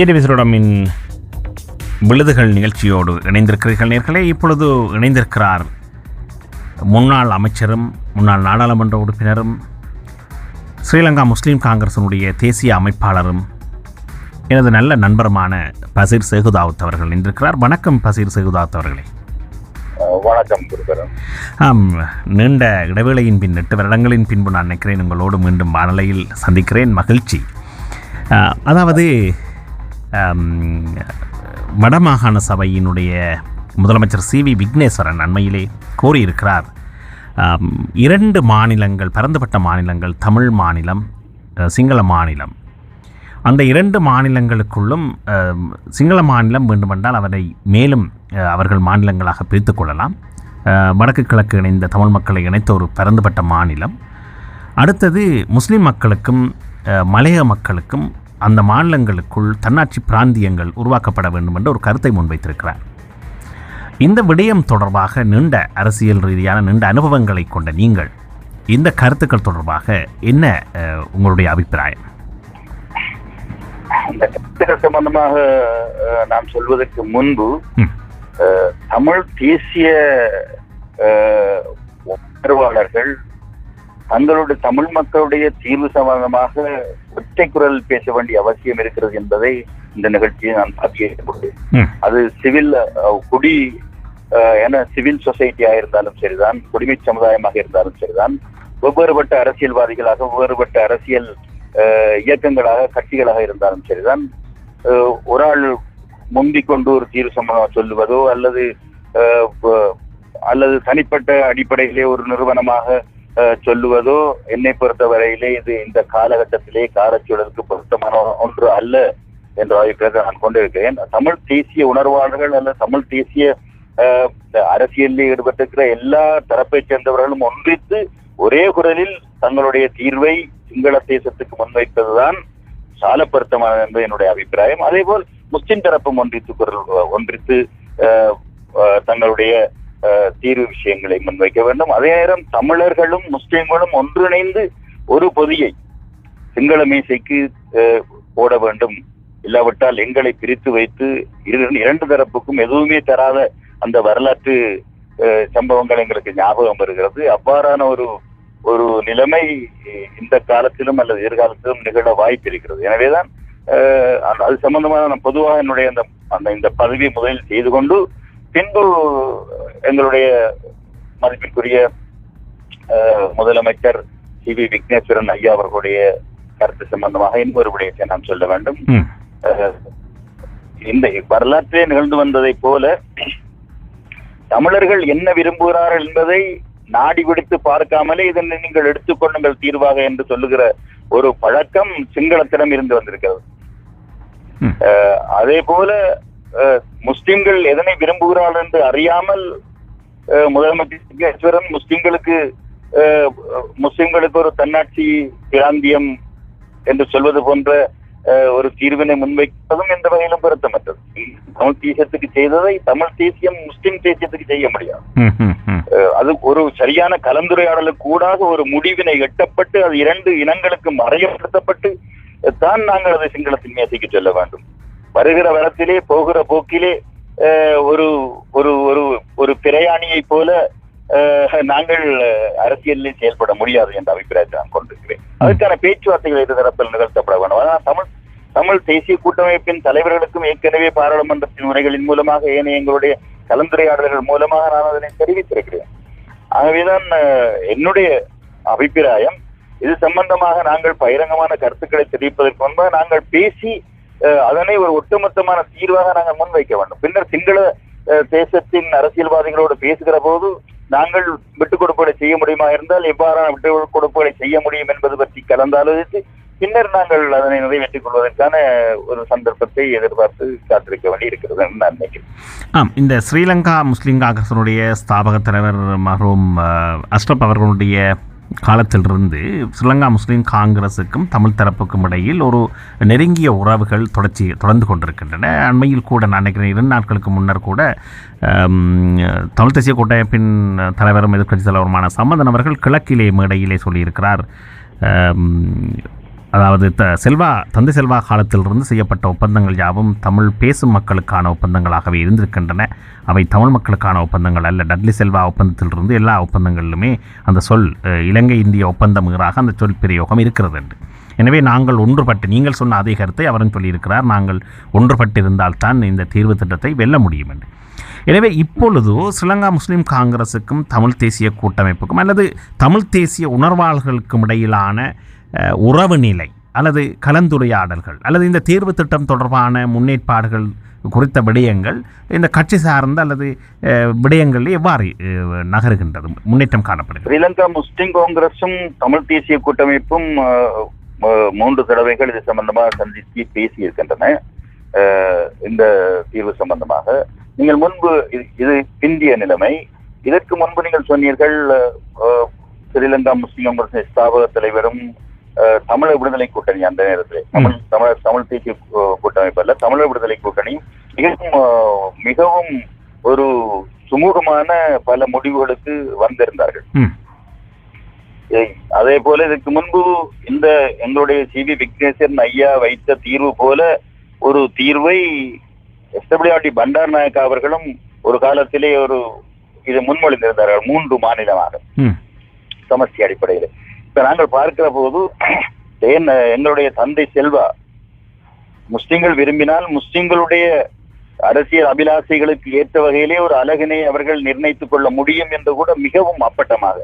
விஜயதேவிசரோடமின் விழுதுகள் நிகழ்ச்சியோடு இணைந்திருக்கிறீர்கள் நேர்களே இப்பொழுது இணைந்திருக்கிறார் முன்னாள் அமைச்சரும் முன்னாள் நாடாளுமன்ற உறுப்பினரும் ஸ்ரீலங்கா முஸ்லீம் காங்கிரசினுடைய தேசிய அமைப்பாளரும் எனது நல்ல நண்பருமான பசீர் சேகுதாவத் அவர்கள் இணைந்திருக்கிறார் வணக்கம் பசீர் சேகுதாவத் அவர்களே. வணக்கம் குருபரன். ஆம் நீண்ட இடைவேளையின் பின் எட்டு வருடங்களின் பின்பு நான் நினைக்கிறேன் உங்களோடு மீண்டும் வானொலியில் சந்திக்கிறேன். மகிழ்ச்சி. அதாவது வடமாகாண சபையினுடைய முதலமைச்சர் சி வி விக்னேஸ்வரன் அண்மையிலே கோரியிருக்கிறார். இரண்டு மாநிலங்கள் பரந்துபட்ட மாநிலங்கள் தமிழ் மாநிலம் சிங்கள மாநிலம். அந்த இரண்டு மாநிலங்களுக்குள்ளும் சிங்கள மாநிலம் வேண்டுமென்றால் அவரை மேலும் அவர்கள் மாநிலங்களாக பிரித்து கொள்ளலாம். வடக்கு கிழக்கு இணைந்த தமிழ் மக்களை இணைத்த ஒரு பரந்துபட்ட மாநிலம். அடுத்தது முஸ்லீம் மக்களுக்கும் மலைய மக்களுக்கும் அந்த மாநிலங்களுக்குள் தன்னாட்சி பிராந்தியங்கள் உருவாக்கப்பட வேண்டும் என்ற ஒரு கருத்தை முன்வைத்திருக்கிறார். இந்த விடயம் தொடர்பாக நீண்ட அரசியல் ரீதியான நீண்ட அனுபவங்களை கொண்ட நீங்கள் இந்த கருத்துக்கள் தொடர்பாக என்ன உங்களுடைய அபிப்பிராயம்? இந்த கருத்துக்கள் சம்பந்தமாக நாம் சொல்வதற்கு முன்பு தமிழ் தேசிய உணர்வாளர்கள் தங்களுடைய தமிழ் மக்களுடைய தீர்வு சம்பந்தமாக ஒற்றை குரல் பேச வேண்டிய அவசியம் இருக்கிறது என்பதை இந்த நிகழ்ச்சியை நான் ம். அது சிவில் குடி என சிவில் சொசைட்டியாக இருந்தாலும் சரிதான் குடிமை சமுதாயமாக இருந்தாலும் சரிதான். வெவ்வேறுபட்ட அரசியல்வாதிகளாக வெவ்வேறுபட்ட அரசியல் இயக்கங்களாக கட்சிகளாக இருந்தாலும் சரிதான். ஒரு ஆள் முந்திக் கொண்டு ஒரு தீர்வு சம்பந்தம் சொல்லுவதோ அல்லது அல்லது தனிப்பட்ட அடிப்படையிலே ஒரு நிறுவனமாக சொல்லுவதோ என்னை பொறுத்தவரையிலே இது இந்த காலகட்டத்திலே காரச்சூழலுக்கு பொருத்தமான ஒன்று அல்ல என்ற அபிப்பிராயத்தை நான் கொண்டிருக்கிறேன். தமிழ் தேசிய உணர்வாளர்கள் அல்ல தமிழ் தேசிய அஹ், அரசியலில் ஈடுபட்டிருக்கிற எல்லா தரப்பைச் சேர்ந்தவர்களும் ஒன்றித்து ஒரே குரலில் தங்களுடைய தீர்வை சிங்கள தேசத்துக்கு முன்வைப்பதுதான் சாலப்பொருத்தமானது என்பது என்னுடைய அபிப்பிராயம். அதே போல் முஸ்லிம் தரப்பும் ஒன்றித்து குரல் ஒன்றித்து தங்களுடைய தீர்வு விஷயங்களை முன்வைக்க வேண்டும். அதே நேரம் தமிழர்களும் முஸ்லிம்களும் ஒன்றிணைந்து ஒரு பொதியை சிங்கள மீசைக்கு போட வேண்டும். இல்லாவிட்டால் எங்களை பிரித்து வைத்து இரண்டு தரப்புக்கும் எதுவுமே தராத அந்த வரலாற்று அஹ், சம்பவங்கள் எங்களுக்கு ஞாபகம் வருகிறது. அவ்வாறான ஒரு ஒரு நிலைமை இந்த காலத்திலும் அல்லது எதிர்காலத்திலும் நிகழ வாய்ப்பு இருக்கிறது. எனவேதான் அது சம்பந்தமாக நான் பொதுவாக என்னுடைய அந்த அந்த இந்த பதவியை முதலில் செய்து கொண்டு பின்பு எங்களுடைய மதிப்பிற்குரிய முதலமைச்சர் சி வி விக்னேஸ்வரன் ஐயா அவர்களுடைய கருத்து சம்பந்தமாக இன்னொரு விடயத்தை நான் சொல்ல வேண்டும். இந்த வரலாற்றிலே நிகழ்ந்து வந்ததைப் போல தமிழர்கள் என்ன விரும்புகிறார்கள் என்பதை நாடி பிடித்து பார்க்காமலே இதனை நீங்கள் எடுத்துக்கொள்ளுங்கள் தீர்வாக என்று சொல்லுகிற ஒரு பழக்கம் சிங்களத்திடம் இருந்து வந்திருக்கிறது. அதே போல முஸ்லிம்கள் எதனை விரும்புகிறார்கள் என்று அறியாமல் அஹ், முதலமைச்சர் விக்னேஸ்வரன் முஸ்லிம்களுக்கு முஸ்லிம்களுக்கு ஒரு தன்னாட்சி பிராந்தியம் என்று சொல்வது போன்ற ஒரு தீர்வினை முன்வைப்பதும் எந்த வகையிலும் பொருத்தமற்றது. தமிழ் தேசியத்துக்கு செய்ததை தமிழ் தேசியம் முஸ்லிம் தேசியத்துக்கு செய்ய முடியாது. அது ஒரு சரியான கலந்துரையாடலுக்கு கூடாக ஒரு முடிவினை எட்டப்பட்டு அது இரண்டு இனங்களுக்கு மறையப்படுத்தப்பட்டு அஹ், தான் நாங்கள் அதை சிங்களத்தின் மேசைக்கு சொல்ல வேண்டும். வருகிற வரத்திலே போகிற போக்கிலே ஒரு ஒரு ஒரு ஒரு பிரயாணியை போல நாங்கள் அரசியலில் செயல்பட முடியாது என்ற அபிப்பிராயத்தை நான் கொண்டிருக்கிறேன். அதற்கான பேச்சுவார்த்தைகள் இரு தரப்பில் நிகழ்த்தப்பட வேண்டும்? ஆனால் தமிழ் தமிழ் தேசிய கூட்டமைப்பின் தலைவர்களுக்கும் ஏற்கனவே பாராளுமன்றத்தின் உரைகளின் மூலமாக ஏனைய எங்களுடைய கலந்துரையாடல்கள் மூலமாக நான் அதனை தெரிவித்திருக்கிறேன். ஆகவேதான் என்னுடைய அபிப்பிராயம் இது சம்பந்தமாக நாங்கள் பகிரங்கமான கருத்துக்களை தெரிவிப்பதற்கு முன்பாக நாங்கள் பேசி அதனை ஒரு ஒட்டுமொத்தமான தீர்வாக நாங்கள் முன்வைக்க வேண்டும். பின்னர் சிங்கள தேசத்தின் அரசியல்வாதிகளோடு பேசுகிற போது நாங்கள் விட்டுக் கொடுப்புகளை செய்ய முடியுமா இருந்தால் எவ்வாறான விட்டுக் கொடுப்புகளை செய்ய முடியும் என்பது பற்றி கலந்தாலோசித்து பின்னர் நாங்கள் அதனை நிறைவேற்றிக் கொள்வதற்கான ஒரு சந்தர்ப்பத்தை எதிர்பார்த்து காத்திருக்க வேண்டி இருக்கிறது நான் நினைக்கிறேன். ஆம் இந்த ஸ்ரீலங்கா முஸ்லீம் காங்கிரசனுடைய ஸ்தாபக தலைவர் மரும் அஷ்ரப் அவர்களுடைய காலத்திலிருந்து ஸ்ரீலங்கா முஸ்லீம் காங்கிரஸுக்கும் தமிழ் தரப்புக்கும் இடையில் ஒரு நெருங்கிய உறவுகள் தொடர்ச்சி தொடர்ந்து கொண்டிருக்கின்றன. அண்மையில் கூட நான் நினைக்கிறேன் இரண்டு நாட்களுக்கு முன்னர் கூட தமிழ் தேசிய கூட்டமைப்பின் தலைவரும் எதிர்க்கட்சி தலைவருமான சம்பந்தன் அவர்கள் கிழக்கிலே மேடையிலே சொல்லியிருக்கிறார். அதாவது த செல்வா தந்தை செல்வா காலத்திலிருந்து செய்யப்பட்ட ஒப்பந்தங்கள் யாவும் தமிழ் பேசும் மக்களுக்கான ஒப்பந்தங்களாகவே இருந்திருக்கின்றன. அவை தமிழ் மக்களுக்கான ஒப்பந்தங்கள் அல்ல. டட்லி செல்வா ஒப்பந்தத்திலிருந்து எல்லா ஒப்பந்தங்களிலுமே அந்த சொல் இலங்கை இந்திய ஒப்பந்தமுகராக அந்த சொல் பிரயோகம் இருக்கிறது என்று. எனவே நாங்கள் ஒன்றுபட்டு நீங்கள் சொன்ன அதே கருத்தை அவரும் சொல்லியிருக்கிறார். நாங்கள் ஒன்றுபட்டிருந்தால்தான் இந்த தீர்வு திட்டத்தை வெல்ல முடியும் என்று. எனவே இப்பொழுது ஸ்ரீலங்கா முஸ்லீம் காங்கிரஸுக்கும் தமிழ் தேசிய கூட்டமைப்புக்கும் அல்லது தமிழ் தேசிய உணர்வாளர்களுக்கும் இடையிலான உறவு நிலை அல்லது கலந்துரையாடல்கள் அல்லது இந்த தேர்வு திட்டம் தொடர்பான முன்னேற்பாடுகள் குறித்த விடயங்கள் இந்த கட்சி சார்ந்த அல்லது விடயங்கள் எவ்வாறு நகருகின்றது? முன்னேற்றம் காணப்படுகிறது. ஸ்ரீலங்கா முஸ்லிம் காங்கிரசும் தமிழ் தேசிய கூட்டமைப்பும் மூன்று தடவைகள் இது சம்பந்தமாக சந்தித்து பேசி இருக்கின்றன இந்த தீர்வு சம்பந்தமாக. நீங்கள் முன்பு இது- இது பிந்திய நிலைமை. இதற்கு முன்பு நீங்கள் சொன்னீர்கள் ஸ்ரீலங்கா முஸ்லிம் காங்கிரஸ் ஸ்தாபக தலைவரும் தமிழர் விடுதலை கூட்டணி அந்த நேரத்தில். தமிழ் தமிழ் தமிழ் தேசிய கூட்டமைப்பு அல்ல தமிழர் விடுதலை கூட்டணி மிகவும் மிகவும் ஒரு சுமூகமான பல முடிவுகளுக்கு வந்திருந்தார்கள். அதே போல இதுக்கு முன்பு இந்த எங்களுடைய சி வி விக்னேஸ்வரன் ஐயா வைத்த தீர்வு போல ஒரு தீர்வை எஸ்டபிள்யூஆர்டி பண்டார் நாயக்கா அவர்களும் ஒரு காலத்திலே ஒரு இது முன்மொழிந்திருந்தார்கள் மூன்று மாநிலமாக. சமஸ்தி அடிப்படையில். இப்ப நாங்கள் பார்க்கிற போது எங்களுடைய தந்தை செல்வா முஸ்லிம்கள் விரும்பினால் முஸ்லிம்களுடைய அரசியல் அபிலாசைகளுக்கு ஏற்ற வகையிலே ஒரு அழகினை அவர்கள் நிர்ணயித்துக் கொள்ள முடியும் என்று கூட மிகவும் அப்பட்டமாக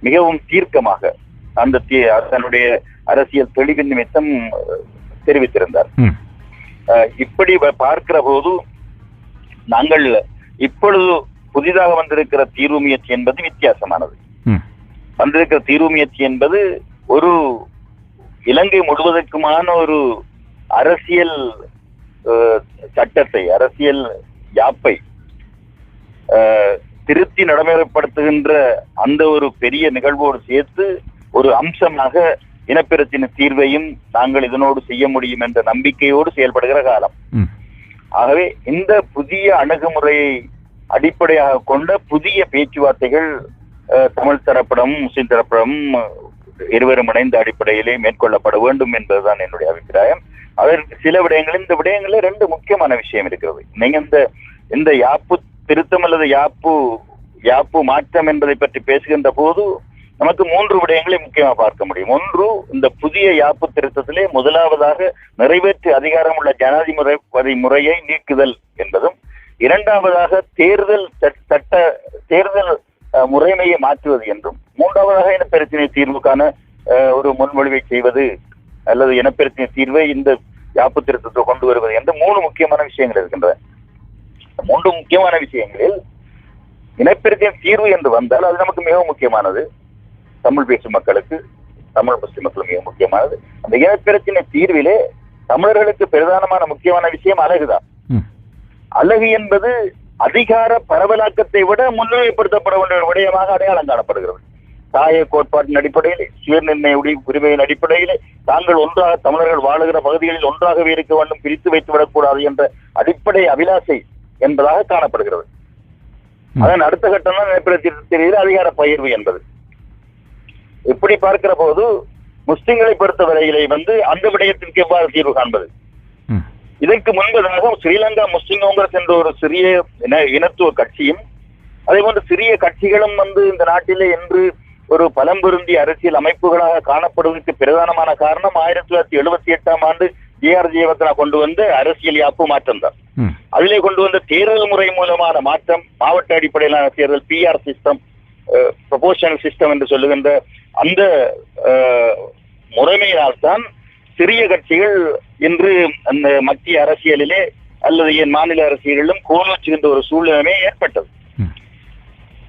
மிகவும் தீர்க்கமாக அந்த தீ- தன்னுடைய அரசியல் தெளிவின் நிமித்தம் தெரிவித்திருந்தார். இப்படி பார்க்கிற போது நாங்கள் இப்பொழுது புதிதாக வந்திருக்கிற தீர்வு முயற்சி என்பது வித்தியாசமானது. வந்திருக்கிற தீர்வு முயற்சி என்பது ஒரு இலங்கை முழுவதற்குமான ஒரு அரசியல் சட்டத்தை அரசியல் யாப்பை திருத்தி நடைமுறைப்படுத்துகின்ற அந்த ஒரு பெரிய நிகழ்வோடு சேர்த்து ஒரு அம்சமாக இனப்பிரச்சினை தீர்வையும் நாங்கள் இதனோடு செய்ய முடியும் என்ற நம்பிக்கையோடு செயல்படுகிற காலம். ஆகவே இந்த புதிய அணுகுமுறையை அடிப்படையாக கொண்ட புதிய பேச்சுவார்த்தைகள் தமிழ் தரப்படம் முஸ்லிம் தரப்பிடமும் இருவரும் இணைந்த அடிப்படையிலே மேற்கொள்ளப்பட வேண்டும் என்பதுதான் என்னுடைய அபிப்பிராயம். அதற்கு சில விடயங்கள் இந்த விடயங்களில் ரெண்டு முக்கியமான விஷயம் இருக்கிறது. நீங்க இந்த இந்த யாப்பு திருத்தம் அல்லது யாப்பு யாப்பு மாற்றம் என்பதை பற்றி பேசுகின்ற போது நமக்கு மூன்று விடயங்களை முக்கியமாக பார்க்க முடியும். ஒன்று இந்த புதிய யாப்பு திருத்தத்திலே முதலாவதாக நிறைவேற்று அதிகாரம் உள்ள ஜனாதிபதி முறையை நீக்குதல் என்பதும் இரண்டாவதாக தேர்தல் சட்ட தேர்தல் முறைமையை மாற்றுவது என்றும் மூன்றாவதாக இனப்பிரச்சனை தீர்வுக்கான ஒரு முன்மொழிவை செய்வது அல்லது இனப்பிரச்சனை தீர்வை இந்த யாப்பு திருத்தத்தை கொண்டு வருவது என்று மூணு முக்கியமான விஷயங்கள் இருக்கின்றன. மூன்று முக்கியமான விஷயங்களில் இனப்பிரச்சனை தீர்வு என்று வந்தால் அது நமக்கு மிகவும் முக்கியமானது. தமிழ் பேசும் மக்களுக்கு தமிழ் முஸ்லிம் மக்களுக்கு மிக முக்கியமானது. அந்த இனப்பிரச்சனை தீர்விலே தமிழர்களுக்கு பிரதானமான முக்கியமான விஷயம் அழகுதான். அழகு என்பது அதிகார பரவலாக்கத்தை விட முன்னிலைப்படுத்தப்பட வேண்டிய விடயமாக அடையாளம் காணப்படுகிறது. தாய கோட்பாட்டின் அடிப்படையில் சுயநிர்ணய உரி- உரிமையின் அடிப்படையிலே தாங்கள் ஒன்றாக தமிழர்கள் வாழுகிற பகுதிகளில் ஒன்றாகவே இருக்க வேண்டும் பிரித்து வைத்து விடக்கூடாது என்ற அடிப்படை அபிலாசை என்பதாக காணப்படுகிறது. அதன் அடுத்த கட்டம் தான் அதிகார பகிர்வு என்பது. இப்படி பார்க்கிற போது முஸ்லிம்களை பொறுத்தவரையிலே வந்து அந்த விடயத்திற்கு எவ்வாறு தீர்வு காண்பது? இதற்கு முன்பதாக ஸ்ரீலங்கா முஸ்லிம் காங்கிரஸ் என்ற ஒரு சிறிய இன- இனத்துவ கட்சியும் அதே போன்று சிறிய கட்சிகளும் வந்து இந்த நாட்டிலே என்று ஒரு பலம் பொருந்திய அரசியல் அமைப்புகளாக காணப்படுவதற்கு பிரதானமான காரணம் ஆயிரத்தி தொள்ளாயிரத்தி எழுபத்தி எட்டாம் ஆண்டு ஜே ஆர் ஜெயவர்தனா கொண்டு வந்த அரசியல் யாப்பு மாற்றம் தான். அதிலே கொண்டு வந்த தேர்தல் முறை மூலமான மாற்றம் மாவட்ட அடிப்படையிலான தேர்தல் பிஆர் சிஸ்டம் ப்ரொபோஷனல் சிஸ்டம் என்று சொல்லுகின்ற அந்த முறைமையினால் தான் சிறிய கட்சிகள் இன்று அந்த மத்திய அரசியலிலே அல்லது என் மாநில அரசியலிலும் கோலோச்சுகின்ற ஒரு சூழ்நிலைமை ஏற்பட்டது.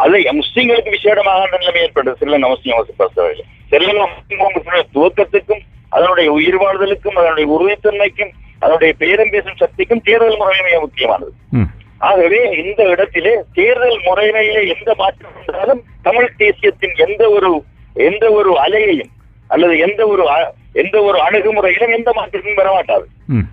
அது முஸ்லிம்களுக்கு விசேடமாக நிலைமை ஏற்பட்டது. ஸ்ரீலங்கா முஸ்லிம் பொறுத்தவரையில் ஸ்ரீலங்கா முஸ்லிம் துவக்கத்துக்கும் அதனுடைய உயிர் வாழ்தலுக்கும் அதனுடைய உறுதித்தன்மைக்கும் அதனுடைய பேரம் பேசும் சக்திக்கும் தேர்தல் முறைமை மிக முக்கியமானது. ஆகவே இந்த இடத்திலே தேர்தல் முறைமையிலே எந்த மாற்றம் வந்தாலும் தமிழ் தேசியத்தின் எந்த ஒரு எந்த ஒரு அலையையும் அல்லது எந்த ஒரு எந்த ஒரு அணுகுமுறையிலும் எந்த மாற்றமும் வரமாட்டாது. ம்.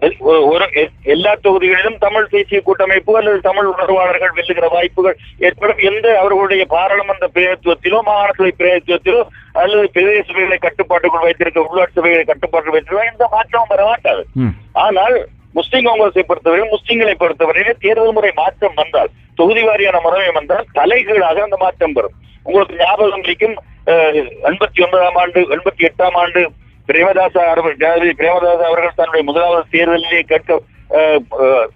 எல்- ஒரு- எல்லா தொகுதிகளிலும் தமிழ் தேசிய கூட்டமைப்பு அல்லது தமிழ் உணர்வாளர்கள் வெல்லுகிற வாய்ப்புகள் ஏற்படும். எந்த அவர்களுடைய பாராளுமன்ற பிரதித்துவத்திலோ மாகாண சபை பிரதித்துவத்திலோ அல்லது பிரதேச சபைகளை கட்டுப்பாட்டுக்குள் வைத்திருக்க உள்ளாட்சி சபைகளை கட்டுப்பாட்டுக்குள் வைத்திருக்க எந்த மாற்றமும் வர மாட்டாது ம். ஆனால் முஸ்லிம் காங்கிரஸை பொறுத்தவரை முஸ்லிம்களை பொறுத்தவரையிலே தேர்தல் முறை மாற்றம் வந்தால் தொகுதி வாரியான முறைமை வந்தால் தலைகீழாக அந்த மாற்றம் வரும். உங்களுக்கு ஞாபகம் இருக்கும் எண்பத்தி ஒன்பதாம் ஆண்டு எண்பத்தி எட்டாம் ஆண்டு பிரேமதாச ஜனாதிபதி பிரேமதாச அவர்கள் தன்னுடைய முதலாவது தேர்தலிலே கேட்க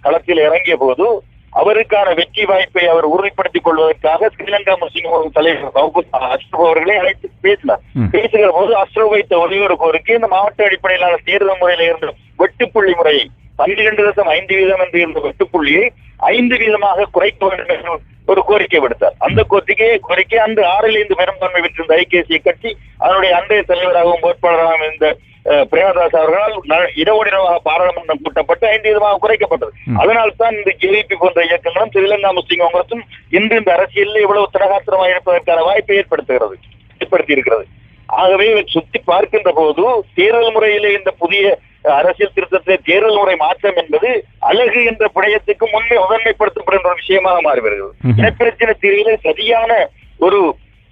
களத்தில் இறங்கிய போது அவருக்கான வெற்றி வாய்ப்பை அவர் உறுதிப்படுத்திக் கொள்வதற்காக ஸ்ரீலங்கா முஸ்லிம் தலைவர் அஷ்ரப் அவர்களை அழைத்து பேசினார். பேசுகிற போது அஷ்ரப் வைத்த ஒரே ஒரு கோரிக்கை இந்த மாவட்ட அடிப்படையிலான தேர்தல் முறையில இருந்த வெட்டுப்புள்ளி முறையை பன்னிரண்டு தசம் ஐந்து வீதம் என்று இருந்த வெட்டுப்புள்ளியை ஐந்து வீதமாக குறைக்க வேண்டும் என்று ஒரு கோரிக்கை விடுத்தார். அந்த கோரிக்கை கோரிக்கை அந்த ஆறில் இருந்து பெரும்பான்மை பெற்றிருந்த ஐக்கிய கட்சி அதனுடைய அன்றைய தலைவராகவும் வேட்பாளராகவும் இருந்த பிரேமதாஸ் அவர்களால் ந- இரவோடு இரவாக பாராளுமன்றம் கூட்டப்பட்டு ஐந்து விதமாக குறைக்கப்பட்டது. அதனால் தான் இந்த ஜேவிபி போன்ற இயக்கங்களும் ஸ்ரீலங்கா முஸ்லிம் காங்கிரசும் இன்று இந்த அரசியலில் இவ்வளவு திரகாத்திரமாக இருப்பதற்கான வாய்ப்பை ஏற்படுத்துகிறது ஏற்படுத்தி இருக்கிறது ஆகவே சுத்தி பார்க்கின்ற போது தேர்தல் முறையிலே இந்த புதிய அரசியல் திருத்தத்திலே தேர்தல் முறை மாற்றம் என்பது அழகு என்ற விடயத்துக்கு முன்னே முதன்மைப்படுத்தப்படுகின்ற ஒரு விஷயமாக மாறி வருகிறது ம்ஹும். இனப்பிரச்சனை தீர்விலே சரியான ஒரு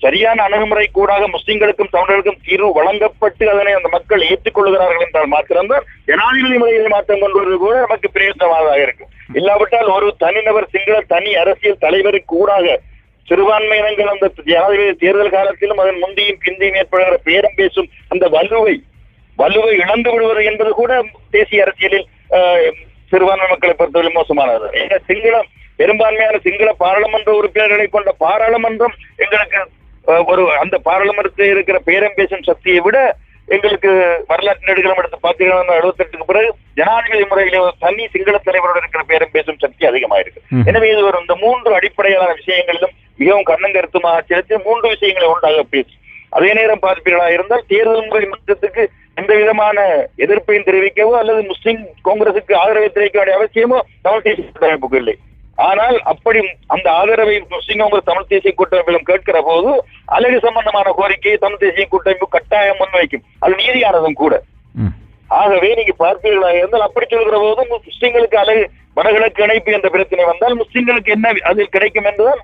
சரியான அணுகுமுறை கூடாக முஸ்லிம்களுக்கும் தமிழர்களுக்கும் தீர்வு வழங்கப்பட்டு அதனை அந்த மக்கள் ஏற்றுக்கொள்கிறார்கள் என்றால் மாத்திரம்தான் ஜனாதிபதி முறையில் மாற்றம் கொண்டு வருவது கூட நமக்கு பிரயோஜனமானதாக இருக்கும் இல்லாவிட்டால் ஒரு தனிநபர் சிங்கள தனி அரசியல் தலைவருக்கு ஊடாக சிறுபான்மையினங்கள் அந்த ஜனாதிபதி தேர்தல் காலத்திலும் அதன் முந்தியும் பிந்தியும் ஏற்படுகிற பேரம் பேசும் அந்த வலுவை வலுவை இழந்து விடுவது என்பது கூட தேசிய அரசியலில் சிறுபான்மை மக்களை பொறுத்தவரை மோசமானது. சிங்களம் பெரும்பான்மையான சிங்கள பாராளுமன்ற உறுப்பினர்களை கொண்ட பாராளுமன்றம் எங்களுக்கு ஒரு அந்த பாராளுமன்றத்தில் இருக்கிற பேரம் பேசும் சக்தியை விட எங்களுக்கு வரலாற்று நெடுகளும் எடுத்து பார்த்தீங்கன்னா எழுபத்தெட்டுக்கு பிறகு ஜனாதிபதி முறையிலே ஒரு தனி சிங்கள தலைவரோடு இருக்கிற பேரம் பேசும் சக்தி அதிகமாயிருக்கு. எனவே இது ஒரு இந்த மூன்று அடிப்படையான விஷயங்களிலும் மிகவும் கண்ணங்கருத்துமாக செலுத்தி மூன்று விஷயங்களை ஒன்றாக பேசி. அதே நேரம் பார்ப்பீர்களா இருந்தால் தேர்தல் முறை மாற்றத்துக்கு எந்த விதமான எதிர்ப்பையும் தெரிவிக்கவோ அல்லது முஸ்லிம் காங்கிரசுக்கு ஆதரவை தெரிவிக்க வேண்டிய அவசியமோ தமிழ் தேசிய கூட்டமைப்புக்கு இல்லை. ஆனால் அப்படி அந்த ஆதரவை முஸ்லிம் காங்கிரஸ் தமிழ் தேசிய கூட்டமைப்பிலும் கேட்கிற போது அழகு சம்பந்தமான கோரிக்கையை தமிழ் தேசிய கூட்டமைப்பு கட்டாயம் முன்வைக்கும். அது நீதியானதும் கூட. ஆகவே நீங்க பார்ப்பீர்களாக இருந்தால் அப்படி சொல்கிற போது முஸ்லிம்களுக்கு அழகு வடகிழக்கு இணைப்பு என்ற பிரச்சனை வந்தால் முஸ்லிம்களுக்கு என்ன அதில் கிடைக்கும் என்றுதான்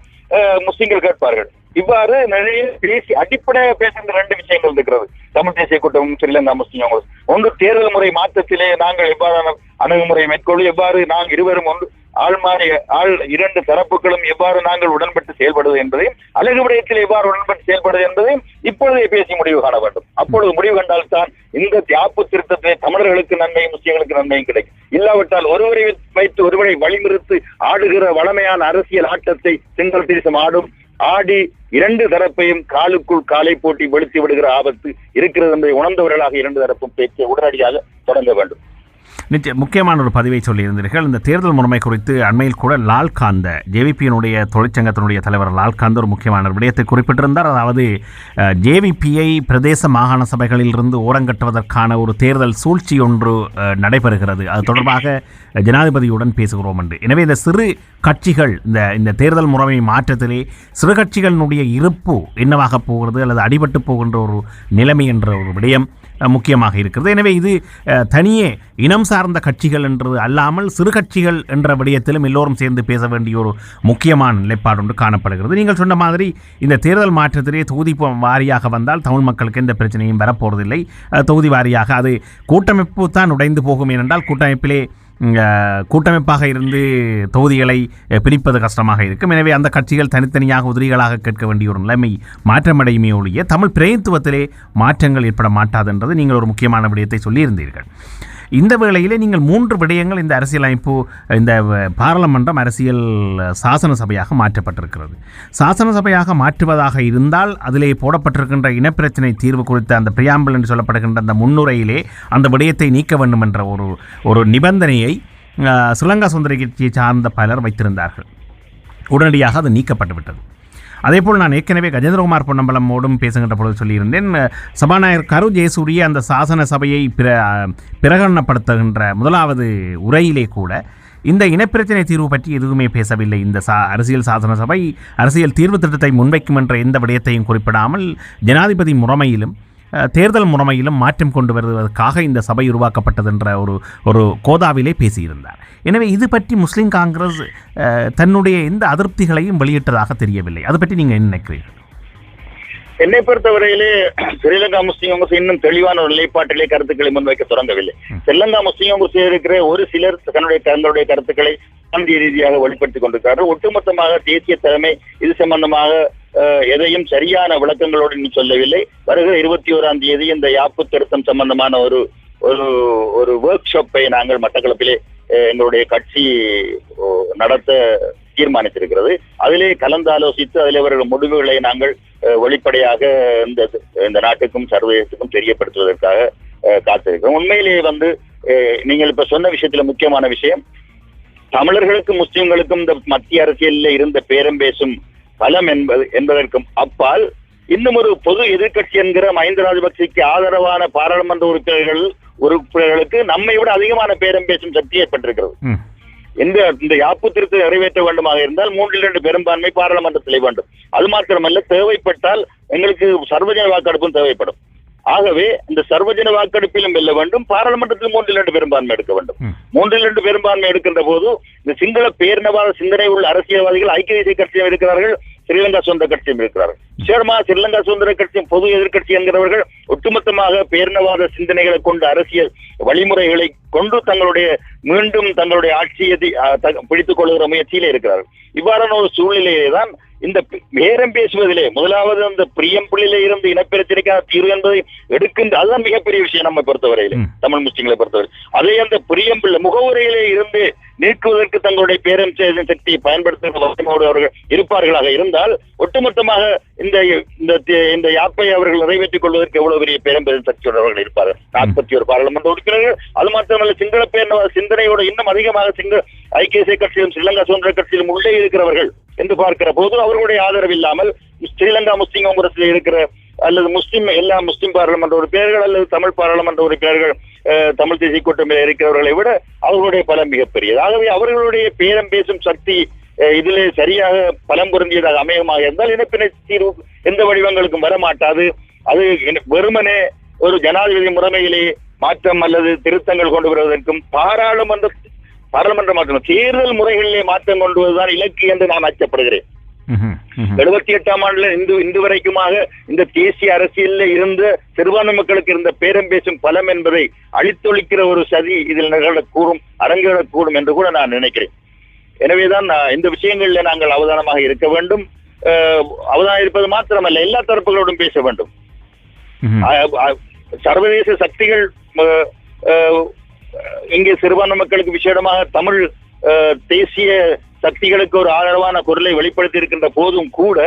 முஸ்லிம்கள் கேட்பார்கள். இவ்வாறு நிறைய பேசி அடிப்படையாக பேசுகிற ரெண்டு விஷயங்கள் இருக்கிறது. தமிழ் தேசிய கூட்டமும் ஸ்ரீலங்கா முஸ்லிம் காங்கிரஸ். ஒன்று தேர்தல் முறை மாற்றத்திலே நாங்கள் எவ்வாறான அணுகுமுறை மேற்கொள்ளும் எவ்வாறு நாங்கள் இருவரும் ஒன்று ஆள்மாறி ஆள் இரண்டு தரப்புகளும் எவ்வாறு நாங்கள் உடன்பட்டு செயல்படுவது என்பதையும் அழகு விடயத்தில் எவ்வாறு உடன்பட்டு செயல்படுவது என்பதையும் இப்பொழுதே பேசி முடிவு காண வேண்டும். அப்பொழுது முடிவு கண்டால் தான் இந்த தியாப்பு திருத்தத்தை தமிழர்களுக்கு நன்மையும் முஸ்லிம்களுக்கு நன்மையும் கிடைக்கும். இல்லாவிட்டால் ஒருவரை வைத்து ஒருவரை வழிநிறுத்து ஆடுகிற வளமையான அரசியல் ஆட்டத்தை செங்கல் தேசம் ஆடும் ஆடி இரண்டு தரப்பையும் காலுக்குள் காலை போட்டி வெளுத்து விடுகிற ஆபத்து இருக்கிறது என்பதை உணர்ந்தவர்களாக இரண்டு தரப்பும் பேச்சை உடனடியாக தொடங்க வேண்டும். நிச்சய முக்கியமான ஒரு பதிவை சொல்லியிருந்தீர்கள். இந்த தேர்தல் முறைமை குறித்து அண்மையில் கூட லால்காந்த ஜேவிபியினுடைய தொழிற்சங்கத்தினுடைய தலைவர் லால்காந்த் ஒரு முக்கியமான ஒரு விடயத்தை குறிப்பிட்டிருந்தார். அதாவது ஜேவிபியை பிரதேச மாகாண சபைகளிலிருந்து ஓரங்கட்டுவதற்கான ஒரு தேர்தல் சூழ்ச்சி ஒன்று நடைபெறுகிறது. அது தொடர்பாக ஜனாதிபதியுடன் பேசுகிறோம் என்று. எனவே இந்த சிறு கட்சிகள் இந்த இந்த தேர்தல் முறைமை மாற்றத்திலே சிறு கட்சிகளினுடைய இருப்பு என்னவாக போகிறது அல்லது அடிபட்டு போகின்ற ஒரு நிலைமை என்ற ஒரு விடயம் முக்கியமாக இருக்கிறது. எனவே இது தனியே இனம் சார்ந்த கட்சிகள் என்று அல்லாமல் சிறு கட்சிகள் என்ற விடயத்திலும் எல்லோரும் சேர்ந்து பேச வேண்டிய ஒரு முக்கியமான நிலைப்பாடு ஒன்று காணப்படுகிறது. நீங்கள் சொன்ன மாதிரி இந்த தேர்தல் மாற்றத்திலே தொகுதி வாரியாக வந்தால் தமிழ் மக்களுக்கு எந்த பிரச்சனையும் வரப்போவதில்லை தொகுதி வாரியாக அது கூட்டமைப்பு தான் உடைந்து போகும் ஏனென்றால் கூட்டமைப்பிலே கூட்டமைப்பாக இருந்து தொகுதிகளை பிரிப்பது கஷ்டமாக இருக்கும். எனவே அந்த கட்சிகள் தனித்தனியாக உதிரிகளாக கேட்க வேண்டிய ஒரு நிலைமை மாற்றமடையுமே ஒழிய தமிழ் பிரயத்துவத்திலே மாற்றங்கள் ஏற்பட மாட்டாதென்றது நீங்கள் ஒரு முக்கியமான விடயத்தை சொல்லியிருந்தீர்கள். இந்த வேளையிலே நீங்கள் மூன்று விடயங்கள் இந்த அரசியலமைப்பு இந்த பாராளுமன்றம் அரசியல் சாசன சபையாக மாற்றப்பட்டிருக்கிறது. சாசன சபையாக மாற்றுவதாக இருந்தால் அதிலே போடப்பட்டிருக்கின்ற இனப்பிரச்சனை தீர்வு குறித்த அந்த பிரியாம்பல் என்று சொல்லப்படுகின்ற அந்த முன்னுரையிலே அந்த விடயத்தை நீக்க வேண்டும் என்ற ஒரு ஒரு நிபந்தனையை ஸ்ரீலங்கா சுந்தர கட்சியை சார்ந்த பலர் வைத்திருந்தார்கள். உடனடியாக அது நீக்கப்பட்டுவிட்டது. அதே அதேபோல் நான் ஏற்கனவே கஜேந்திரகுமார் பொன்னம்பலமோடும் பேசுகின்ற பொழுது சொல்லியிருந்தேன் சபாநாயகர் கரு ஜெயசூரிய அந்த சாசன சபையை பிர பிரகடனப்படுத்துகின்ற முதலாவது உரையிலே கூட இந்த இனப்பிரச்சனை தீர்வு பற்றி எதுவுமே பேசவில்லை. இந்த சா அரசியல் சாசன சபை அரசியல் தீர்வு திட்டத்தை முன்வைக்கும் என்ற எந்த விடயத்தையும் குறிப்பிடாமல் ஜனாதிபதி முறைமையிலும் தேர்தல் முறைமையிலும் மாற்றம் கொண்டு வருவதற்காக இந்த சபை உருவாக்கப்பட்டதென்ற ஒரு ஒரு கோதாவிலே பேசியிருந்தார். எனவே இது பற்றி முஸ்லீம் காங்கிரஸ் தன்னுடைய எந்த அதிருப்திகளையும் வெளியிட்டதாக தெரியவில்லை. அது பற்றி நீங்கள் என்ன நினைக்கிறீர்கள்? என்னை பொறுத்தவரையிலே ஸ்ரீலங்கா முஸ்லீம் காங்கிரஸ் இன்னும் தெளிவான ஒரு நிலைப்பாட்டிலே கருத்துக்களை முன்வைக்க தொடங்கவில்லை. ஸ்ரீலங்கா முஸ்லீம் காங்கிரஸ் இருக்கிற ஒரு சிலர் தன்னுடைய தங்களுடைய கருத்துக்களை பிராந்திய ரீதியாக வெளிப்படுத்திக் கொண்டிருக்கிறார்கள். ஒட்டுமொத்தமாக தேசிய தலைமை இது சம்பந்தமாக எதையும் சரியான விளக்கங்களோடு இன்னும் சொல்லவில்லை. வருகிற இருபத்தி ஓராம் தேதி இந்த யாப்பு திருத்தம் சம்பந்தமான ஒரு ஒரு ஒரு ஒர்க் ஷாப்பை நாங்கள் மட்டக்களப்பிலே எங்களுடைய கட்சி நடத்த தீர்மானித்திருக்கிறது. அதிலே கலந்தாலோசித்து அதில் அவர்கள் முடிவுகளை நாங்கள் வெளிப்படையாக இந்த இந்த நாட்டுக்கும் சர்வதேசத்துக்கும் தெரியப்படுத்துவதற்காக காத்திருக்கிறோம். உண்மையிலேயே வந்து நீங்கள் இப்ப சொன்ன விஷயத்துல முக்கியமான விஷயம் தமிழர்களுக்கும் முஸ்லிம்களுக்கும் இந்த மத்திய அரசியலில் இருந்த பேரம் பேசும் பலம் என்பது என்பதற்கும் அப்பால் இன்னும் ஒரு பொது எதிர்க்கட்சி என்கிற மஹிந்த ராஜபக்சேக்கு ஆதரவான பாராளுமன்ற உறுப்பினர்கள் உறுப்பினர்களுக்கு நம்மை விட அதிகமான பேரம் பேசும் சக்தி ஏற்பட்டிருக்கிறது. இந்த இந்த யாப்பு திருத்தத்தை நிறைவேற்ற வேண்டுமாக இருந்தால் மூன்றில் இரண்டு பெரும்பான்மை பாராளுமன்றத்தில் வேண்டும். அது மாத்திரமல்ல தேவைப்பட்டால் எங்களுக்கு சர்வஜன வாக்கெடுப்பும் தேவைப்படும். ஆகவே இந்த சர்வஜன வாக்கெடுப்பிலும் வெல்ல வேண்டும் பாராளுமன்றத்தில் மூன்றில் இரண்டு பெரும்பான்மை எடுக்க வேண்டும். மூன்றில் இரண்டு பெரும்பான்மை எடுக்கின்ற போது இந்த சிங்கள பேரினவாத சிந்தனை உள்ள அரசியல்வாதிகள் ஐக்கிய தேசிய கட்சியும் இருக்கிறார்கள் ஸ்ரீலங்கா சுதந்திர கட்சியும் இருக்கிறார்கள். சேர்மா ஸ்ரீலங்கா சுதந்திர கட்சியும் பொது எதிர்க்கட்சி என்கிறவர்கள் ஒட்டுமொத்தமாக பேரினவாத சிந்தனைகளை கொண்ட அரசியல் வழிமுறைகளை கொண்டு தங்களுடைய மீண்டும் தங்களுடைய ஆட்சியை பிடித்துக் கொள்கிற முயற்சியிலே இருக்கிறார்கள். இவ்வாறான ஒரு சூழ்நிலையிலே தான் இந்த பேரம் பேசுவதிலே முதலாவது அந்த பிரியம்புள்ளிலே இருந்து இனப்பிரச்சனைக்கான தீர்வு என்பதை எடுக்கின்ற அதுதான் மிகப்பெரிய விஷயம் நம்ம பொறுத்தவரையிலே. தமிழ் முஸ்லிம்களை பொறுத்தவரை. அதே அந்த பிரியம்புள்ள முகவுரையிலே இருந்து நீக்குவதற்கு தங்களுடைய பேரம் செய்த சக்தியை பயன்படுத்துகிற அவர்கள் இருப்பார்களாக இருந்தால் ஒட்டுமொத்தமாக இந்த இந்த இந்த யாப்பை அவர்கள் நிறைவேற்றிக் கொள்வதற்கு எவ்வளவு பெரிய பேரம் பெரும் சக்தியோடு அவர்கள் இருப்பார்கள். நாற்பத்தி ஒரு பாராளுமன்ற இருக்கிறார்கள். அது மாத்திரமல்ல சிங்கள பேர் சிந்தனையோட இன்னும் அதிகமாக சிங்கள ஐக்கிய தேசிய கட்சியிலும் ஸ்ரீலங்கா சுதந்திர கட்சியிலும் உள்ளே இருக்கிறவர்கள் என்று பார்க்கிற போது அவர்களுடைய ஆதரவு இல்லாமல் ஸ்ரீலங்கா முஸ்லிம் காங்கிரஸில் இருக்கிற அல்லது முஸ்லிம் எல்லா முஸ்லிம் பாராளுமன்ற உறுப்பினர்கள் அல்லது தமிழ் பாராளுமன்ற உறுப்பினர்கள் தமிழ் தேசிய கூட்டமைப்பில் இருக்கிறவர்களை விட அவர்களுடைய பலம் மிகப்பெரியது ஆகவே அவர்களுடைய பேரம் பேசும் சக்தி இதிலே சரியாக பலம் பொருந்தியதாக அமையமாக இருந்தால் இணைப்பினை தீர்வு எந்த வடிவங்களுக்கும் வரமாட்டாது. அது வெறுமனே ஒரு ஜனாதிபதி முறைமையிலே மாற்றம் அல்லது திருத்தங்கள் கொண்டு வருவதற்கும் பாராளுமன்ற பாராளுமன்ற மாற்றம் தேர்தல் முறைகளிலே மாற்றம் கொண்டு வருவதுதான் இலக்கு என்று நான் அச்சப்படுகிறேன். எழுபத்தி எட்டாம் ஆண்டுல இந்து இன்று வரைக்குமாக இந்த தேசிய அரசியல்ல இருந்த சிறுபான்மை மக்களுக்கு இருந்த பேரம் பேசும் பலம் என்பதை அழித்தொழிக்கிற ஒரு சதி இதில் நிகழக்கூடும் அரங்கேறக்கூடும் என்று கூட நான் நினைக்கிறேன். எனவேதான் இந்த விஷயங்களில் நாங்கள் அவதானமாக இருக்க வேண்டும். அவதானம் இருப்பது மாத்திரமல்ல எல்லா தரப்புகளோடும் பேச வேண்டும். சர்வதேச சக்திகள் இங்கே சிறுபான்மை மக்களுக்கு விசேடமாக தமிழ் தேசிய சக்திகளுக்கு ஒரு ஆதரவான குரலை வெளிப்படுத்தி இருக்கின்ற போதும் கூட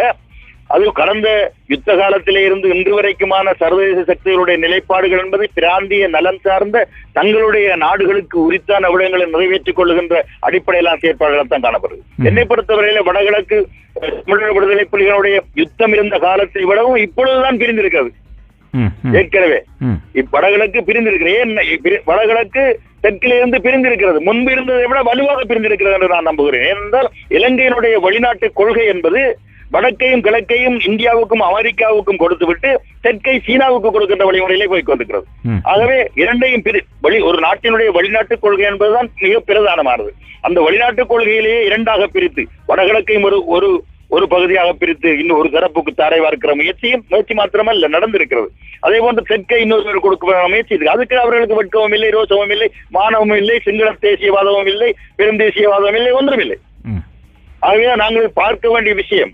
அது கடந்த யுத்த காலத்திலே இருந்து இன்று வரைக்குமான சர்வதேச சக்திகளுடைய நிலைப்பாடுகள் என்பது பிராந்திய நலன் சார்ந்த தங்களுடைய நாடுகளுக்கு உரித்தான விடயங்களை நிறைவேற்றிக் கொள்ளுகின்ற அடிப்படையிலான செயற்பாடுகள் தான் காணப்படுது. என்னை பொறுத்தவரையில வடகிழக்கு தமிழர் விடுதலை புலிகளுடைய யுத்தம் இருந்த காலத்தை விடவும் இப்பொழுதுதான் பிரிந்திருக்கிறது. ஏற்கனவே. ம். வடகிழக்கு பிரிந்திருக்கிறது ஏன் வடகிழக்கு தெற்கிலிருந்து பிரிந்திருக்கிறது. முன்பு இருந்ததை விட வலுவாக பிரிந்திருக்கிறது என்று நான் நம்புகிறேன். ஏனென்றால் இலங்கையினுடைய வெளிநாட்டு கொள்கை என்பது வடக்கையும் கிழக்கையும் இந்தியாவுக்கும் அமெரிக்காவுக்கும் கொடுத்துவிட்டு தெற்கை சீனாவுக்கு கொடுக்கின்ற வழிமுறையிலே போய் கொண்டிருக்கிறது. ஆகவே இரண்டையும் வழி ஒரு நாட்டினுடைய வெளிநாட்டு கொள்கை என்பதுதான் மிக பிரதானமானது. அந்த வெளிநாட்டு கொள்கையிலேயே இரண்டாக பிரித்து வடகிழக்கையும் ஒரு ஒரு ஒரு பகுதியாக பிரித்து இன்னும் ஒரு தரப்புக்கு தாரை வார்க்கிற முயற்சியும் முயற்சி மாத்திரமல்ல நடந்திருக்கிறது. அதே போன்று தெற்கை இன்னொரு கொடுக்க முயற்சி இருக்கு. அதுக்கு அவர்களுக்கு வெட்கமும் இல்லை ரோசமும் இல்லை மானமும் இல்லை சிங்கள தேசியவாதமும் இல்லை பெருந்தேசியவாதமும் இல்லை ஒன்றும் இல்லை. ஆகவே நாங்கள் பார்க்க வேண்டிய விஷயம்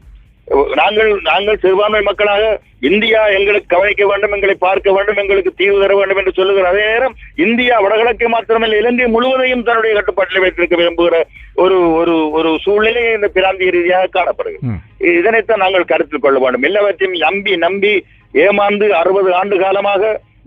நாங்கள் நாங்கள் சிறுபான்மை மக்களாக இந்தியா எங்களுக்கு கவனிக்க வேண்டும் எங்களை பார்க்க வேண்டும் எங்களுக்கு தீர்வு தர வேண்டும் என்று சொல்லுகிற அதே நேரம் இந்தியா வடகிழக்கு மாத்திரமல்ல இலங்கை முழுவதையும் தன்னுடைய கட்டுப்பாட்டில் வைத்திருக்க விரும்புகிற ஒரு ஒரு ஒரு சூழ்நிலை இந்த பிராந்திய ரீதியாக காணப்படுகிறது. இதனைத்தான் நாங்கள் கருத்தில் கொள்ள வேண்டும். எல்லாவற்றையும் நம்பி நம்பி ஏமாந்து அறுபது ஆண்டு காலமாக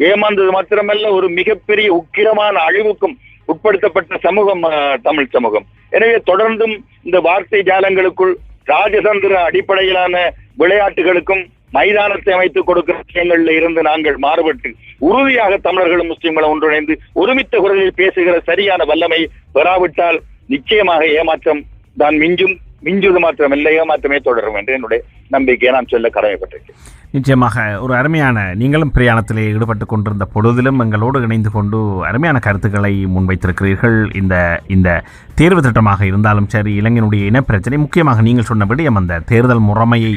ஏமாந்தது மாத்திரமல்ல ஒரு மிகப்பெரிய உக்கிரமான அழிவுக்கும் உட்படுத்தப்பட்ட சமூகம் தமிழ் சமூகம். எனவே தொடர்ந்தும் இந்த வார்த்தை ஜாலங்களுக்குள் ராஜதந்திர அடிப்படையிலான விளையாட்டுகளுக்கும் மைதானத்தை அமைத்துக் கொடுக்கிற விஷயங்களில் இருந்து நாங்கள் மாறுபட்டு உறுதியாக தமிழர்களும் முஸ்லிம்களும் ஒன்றிணைந்து ஒருமித்த குரலில் பேசுகிற சரியான வல்லமை பெறாவிட்டால் நிச்சயமாக ஏமாற்றம் தான் மிஞ்சும் மிஞ்சுவது மாத்திரமல்ல ஏமாற்றமே தொடரும் என்று என்னுடைய நம்பிக்கையை நான் சொல்ல கடமைப்பட்டிருக்கேன். நிச்சயமாக ஒரு அருமையான நீங்களும் பிரயாணத்திலே ஈடுபட்டு கொண்டிருந்த பொழுதிலும் எங்களோடு இணைந்து கொண்டு அருமையான கருத்துக்களை முன்வைத்திருக்கிறீர்கள். இந்த இந்த தேர்வு திட்டமாக இருந்தாலும் சரி இளைஞனுடைய இனப்பிரச்சனை முக்கியமாக நீங்கள் சொன்ன அந்த தேர்தல் முறைமையை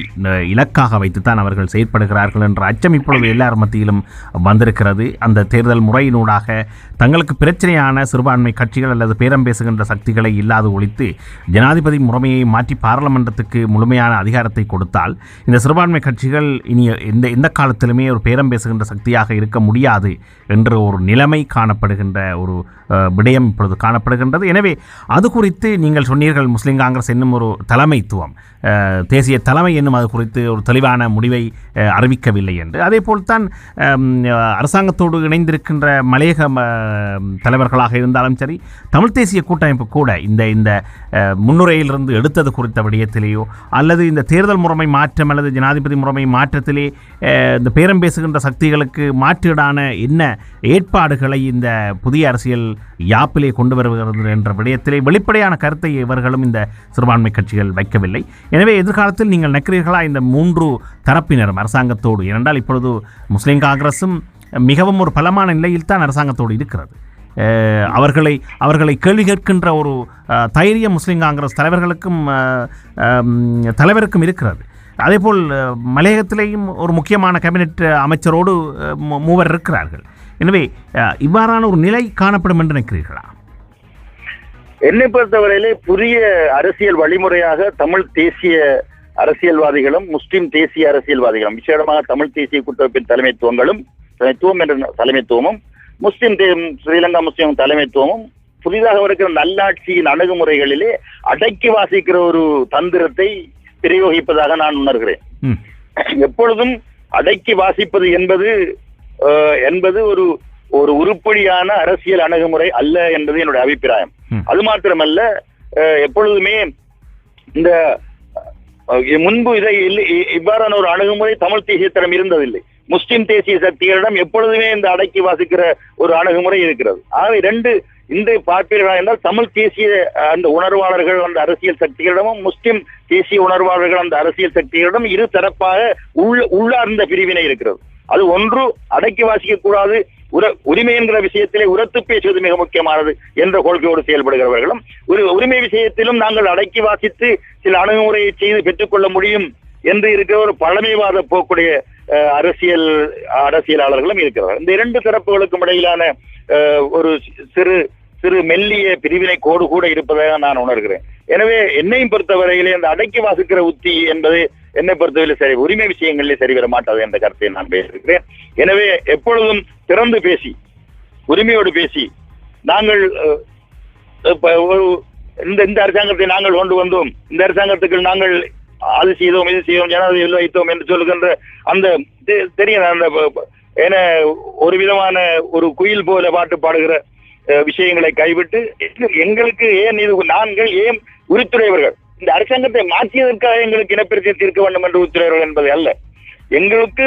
இலக்காக வைத்துத்தான் அவர்கள் செயற்படுகிறார்கள் என்ற அச்சம் இப்பொழுது எல்லார் மத்தியிலும் வந்திருக்கிறது. அந்த தேர்தல் முறையினூடாக தங்களுக்கு பிரச்சனையான சிறுபான்மை கட்சிகள் அல்லது பேரம் பேசுகின்ற சக்திகளை இல்லாது ஒழித்து ஜனாதிபதி முறைமையை மாற்றி பாராளுமன்றத்துக்கு முழுமையான அதிகாரத்தை கொடுத்தால் இந்த சிறுபான்மை கட்சிகள் இனி எந்த எந்த காலத்திலுமே ஒரு பேரம் பேசுகின்ற சக்தியாக இருக்க முடியாது என்ற ஒரு நிலைமை காணப்படுகின்ற ஒரு விடயம் இப்பொழுது காணப்படுகின்றது. எனவே அது குறித்து நீங்கள் சொன்னீர்கள் முஸ்லீம் காங்கிரஸ் என்னும் ஒரு தலைமைத்துவம். தேசிய தலைமை என்னும் அது குறித்து ஒரு தெளிவான முடிவை அறிவிக்கவில்லை என்று. அதே போல்தான் அரசாங்கத்தோடு இணைந்திருக்கின்ற மலையக ம- தலைவர்களாக இருந்தாலும் சரி தமிழ் தேசிய கூட்டமைப்பு கூட இந்த இந்த முன்னுரையிலிருந்து எடுத்தது குறித்த விடயத்திலேயோ அல்லது இந்த தேர்தல் முறைமை மாற்றம் அல்லது ஜனாதிபதி முறைமை மாற்றத்திலே இந்த பேரம் பேசுகின்ற சக்திகளுக்கு மாற்றீடான என்ன ஏற்பாடுகளை இந்த புதிய அரசியல் யாப்பிலே கொண்டு வருகிறது என்ற விடயத்திலே வெளிப்படையான கருத்தை இவர்களும் இந்த சிறுபான்மை கட்சிகள் வைக்கவில்லை. எனவே எதிர்காலத்தில் நீங்கள் நினைக்கிறீர்களா இந்த மூன்று தரப்பினரும் அரசாங்கத்தோடு? ஏனென்றால் இப்பொழுது முஸ்லீம் காங்கிரஸும் மிகவும் ஒரு பலமான நிலையில் தான் அரசாங்கத்தோடு இருக்கிறது. அவர்களை அவர்களை கேள்வி கேட்கின்ற ஒரு தைரியம் முஸ்லீம் காங்கிரஸ் தலைவர்களுக்கும் தலைவருக்கும் இருக்கிறது. அதேபோல் மலையகத்திலேயும் ஒரு முக்கியமான கேபினெட் அமைச்சரோடு மூவர் இருக்கிறார்கள். எனவே இவ்வாறான ஒரு நிலை காணப்படும் என்று நினைக்கிறீர்களா? என்னை பொறுத்தவரையிலே புதிய அரசியல் வழிமுறையாக தமிழ் தேசிய அரசியல்வாதிகளும் முஸ்லிம் தேசிய அரசியல்வாதிகளும் விசேடமாக தமிழ் தேசிய கூட்டமைப்பின் தலைமைத்துவங்களும் தலைமைத்துவம் என்ற தலைமைத்துவமும் முஸ்லிம் ஸ்ரீலங்கா முஸ்லிம் தலைமைத்துவமும் புதிதாக இருக்கிற நல்லாட்சியின் அணுகுமுறைகளிலே அடக்கி வாசிக்கிற ஒரு தந்திரத்தை பிரயோகிப்பதாக நான் உணர்கிறேன். எப்பொழுதும் அடக்கி வாசிப்பது என்பது என்பது ஒரு ஒரு உருப்படியான அரசியல் அணுகுமுறை அல்ல என்பது என்னுடைய அபிப்பிராயம். அது மாத்திரமல்ல எப்பொழுதுமே இந்த முன்பு இதை இவ்வாறான ஒரு அணுகுமுறை தமிழ் தேசியத்திடம் இருந்ததில்லை. முஸ்லிம் தேசிய சக்திகளிடம் எப்பொழுதுமே இந்த அடக்கி வாசிக்கிற ஒரு அணுகுமுறை இருக்கிறது. ஆகவே ரெண்டு இன்று பார்ப்பீர்களா என்றால் தமிழ் தேசிய அந்த உணர்வாளர்கள் அந்த அரசியல் சக்திகளிடமும் முஸ்லிம் தேசிய உணர்வாளர்கள் அந்த அரசியல் சக்திகளிடம் இரு தரப்பாக உள்ள உள்ளார்ந்த பிரிவினை இருக்கிறது. அது ஒன்று அடக்கி வாசிக்க கூடாது உர உரிமை என்கிற விஷயத்திலே உரத்து பேசுவது மிக முக்கியமானது என்ற கொள்கையோடு செயல்படுகிறவர்களும் ஒரு உரிமை விஷயத்திலும் நாங்கள் அடக்கி வாசித்து சில அணுகுமுறையை செய்து பெற்றுக்கொள்ள முடியும் என்று இருக்கிற ஒரு பழமைவாத போக்குடைய அஹ், அரசியல் அரசியலாளர்களும் இருக்கிறார் இந்த இரண்டு தரப்புகளுக்கும் இடையிலான ஒரு சிறு சிறு மெல்லிய பிரிவினை கோடு கூட இருப்பதாக நான் உணர்கிறேன். எனவே என்னையும் பொறுத்தவரையிலே அந்த அடக்கி வாசிக்கிற உத்தி என்பது என்னை பொறுத்தவரை சரி உரிமை விஷயங்களிலே சரி வர மாட்டாது என்ற கருத்தை நான் பேசியிருக்கிறேன் எனவே எப்பொழுதும் திறந்து பேசி உரிமையோடு பேசி நாங்கள் இந்த இந்த அரசாங்கத்தை நாங்கள் கொண்டு வந்தோம் இந்த அரசாங்கத்துக்கு நாங்கள் அது செய்தோம் இது செய்தோம் ஜனாதிபதி வைத்தோம் என்று சொல்லுகின்ற அந்த தெ- தெரியும் அந்த என ஒரு விதமான ஒரு குயில் போல பாட்டு பாடுகிற விஷயங்களை கைவிட்டு எங்களுக்கு ஏன் இது நாங்கள் ஏன் உரித்துறையவர்கள் இந்த அரசாங்கத்தை மாற்றியதற்காக எங்களுக்கு இனப்பிரச்சனை தீர்க்க வேண்டும் என்று உரித்துறையவர்கள் என்பது அல்ல. எங்களுக்கு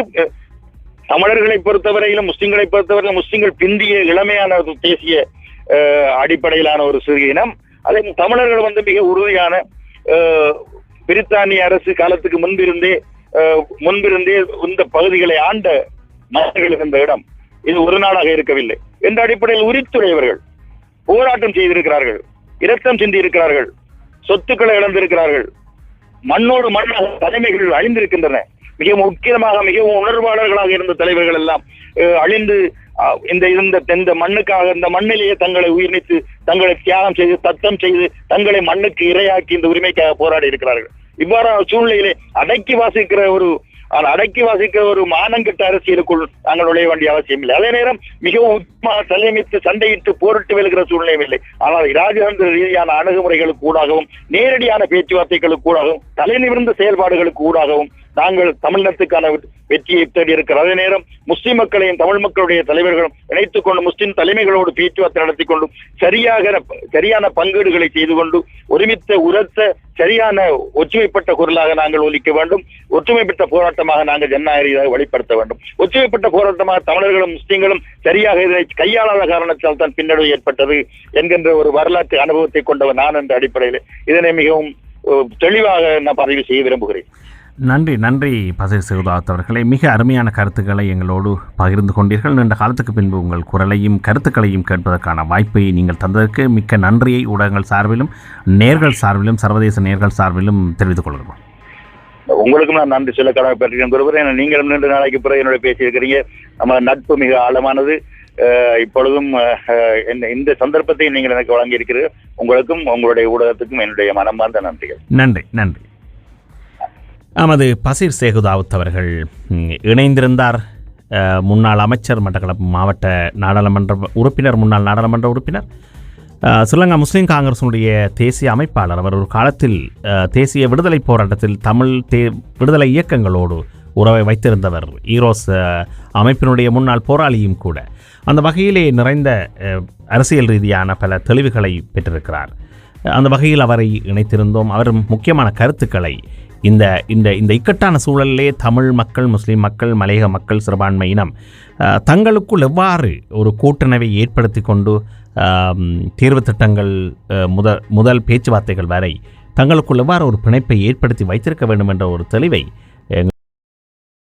தமிழர்களை பொறுத்தவரையிலும் முஸ்லிம்களை பொறுத்தவரையிலும் முஸ்லிம்கள் பிந்திய இளமையான ஒரு தேசிய அடிப்படையிலான ஒரு சிறிய இனம். அதே தமிழர்கள் வந்து மிக உறுதியான பிரித்தானிய அரசு காலத்துக்கு முன்பிருந்தே முன்பிருந்தே இந்த பகுதிகளை ஆண்ட மன்னர்கள் இருந்த இடம். இது ஒரு நாளாக இருக்கவில்லை. என்ற அடிப்படையில் உரித்துறையவர்கள் போராட்டம் செய்திருக்கிறார்கள். இரத்தம் சிந்தி இருக்கிறார்கள் சொத்துக்களை இழந்திருக்கிறார்கள். மண்ணோடு மண்ணாக தலைமைகள் அழிந்திருக்கின்றன. மிக முக்கியமாக மிகவும் உணர்வாளர்களாக இருந்த தலைவர்கள் எல்லாம் அஹ், அழிந்து அஹ், இந்த இருந்த இந்த மண்ணுக்காக இந்த மண்ணிலேயே தங்களை உயிர்நீத்து தங்களை தியாகம் செய்து தத்தம் செய்து தங்களை மண்ணுக்கு இரையாக்கி இந்த உரிமைக்காக போராடி இருக்கிறார்கள். இவ்வாறான சூழ்நிலையிலே அடக்கி வாசிக்கிற ஒரு ஆனால் அடக்கி வாசிக்க ஒரு மானங்கட்ட அரசியலுக்குள் நாங்கள் நுழைய வேண்டிய அவசியம் இல்லை. அதே நேரம் மிகவும் உச்சமாக தலைமைத்து சண்டையிட்டு போரிட்டு வெல்கிற சூழ்நிலையும் இல்லை. ஆனால் ராஜதந்திர ரீதியான அணுகுமுறைகளுக்கு ஊடாகவும் நேரடியான பேச்சுவார்த்தைகளுக்கு ஊடாகவும் தலைநிமிர்ந்த செயல்பாடுகளுக்கு ஊடாகவும் நாங்கள் தமிழினத்துக்கான வெற்றியை தேடி இருக்கிறோம் அதே நேரம் முஸ்லிம் மக்களையும் தமிழ் மக்களுடைய தலைவர்களும் இணைத்துக் கொண்டு முஸ்லிம் தலைமைகளோடு பேச்சுவார்த்தை நடத்தி கொண்டும் சரியாக சரியான பங்கீடுகளை செய்து கொண்டு ஒருமித்த உரத்த சரியான ஒற்றுமைப்பட்ட குரலாக நாங்கள் ஒலிக்க வேண்டும். ஒற்றுமைப்பட்ட போராட்டமாக நாங்கள் ஜனநாயக வெளிப்படுத்த வேண்டும். ஒற்றுமைப்பட்ட போராட்டமாக தமிழர்களும் முஸ்லீம்களும் சரியாக இதனை கையாளாத காரணத்தால் தான் பின்னடைவு ஏற்பட்டது என்கின்ற ஒரு வரலாற்று அனுபவத்தை கொண்டவர் நான் என்ற அடிப்படையில் இதனை மிகவும் அஹ், தெளிவாக நான் பதிவு செய்ய விரும்புகிறேன். நன்றி நன்றி பசை சிவதாத் அவர்களே. மிக அருமையான கருத்துக்களை எங்களோடு பகிர்ந்து கொண்டீர்கள். நீண்ட காலத்துக்கு பின்பு உங்கள் குரலையும் கருத்துக்களையும் கேட்பதற்கான வாய்ப்பை நீங்கள் தந்ததற்கு மிக்க நன்றியை ஊடகங்கள் சார்பிலும் நேர்கள் சார்பிலும் சர்வதேச நேர்கள் சார்பிலும் தெரிவித்துக் கொள்கிறோம். உங்களுக்கும் நான் நன்றி சொல்ல கடமைப்பட்டிருக்கேன் நீங்களும் நீண்ட நாளைக்கு பிறகு என்னோட பேசியிருக்கிறீங்க. நம்ம நட்பு மிக ஆழமானது. இப்பொழுதும் இந்த- சந்தர்ப்பத்தை நீங்கள் எனக்கு வழங்கி இருக்கிறீர்கள் உங்களுக்கும் உங்களுடைய ஊடகத்துக்கும் என்னுடைய மனமார்ந்த நன்றிகள். நன்றி நன்றி. நமது பசீர் சேகுதாவுத் அவர்கள் இணைந்திருந்தார். முன்னாள் அமைச்சர் மட்டக்களப்பு மாவட்ட நாடாளுமன்ற உறுப்பினர் முன்னாள் நாடாளுமன்ற உறுப்பினர். ஸ்ரீலங்கா முஸ்லீம் காங்கிரஸினுடைய தேசிய அமைப்பாளர். அவர் ஒரு காலத்தில் தேசிய விடுதலை போராட்டத்தில் தமிழ் தே விடுதலை இயக்கங்களோடு உறவை வைத்திருந்தவர். ஈரோஸ் அமைப்பினுடைய முன்னாள் போராளியும் கூட. அந்த வகையிலே நிறைந்த அரசியல் ரீதியான பல தெளிவுகளை பெற்றிருக்கிறார். அந்த வகையில் அவரை இணைத்திருந்தோம். அவர் முக்கியமான கருத்துக்களை இந்த இந்த இந்த இக்கட்டான சூழலிலே தமிழ் மக்கள் முஸ்லீம் மக்கள் மலையக மக்கள் சிறுபான்மை இனம் தங்களுக்குள் எவ்வாறு ஒரு கூட்டணவை ஏற்படுத்தி கொண்டு தீர்வு திட்டங்கள் முதல் முதல் பேச்சுவார்த்தைகள் வரை தங்களுக்குள் எவ்வாறு ஒரு பிணைப்பை ஏற்படுத்தி வைத்திருக்க வேண்டும் என்ற ஒரு தெளிவை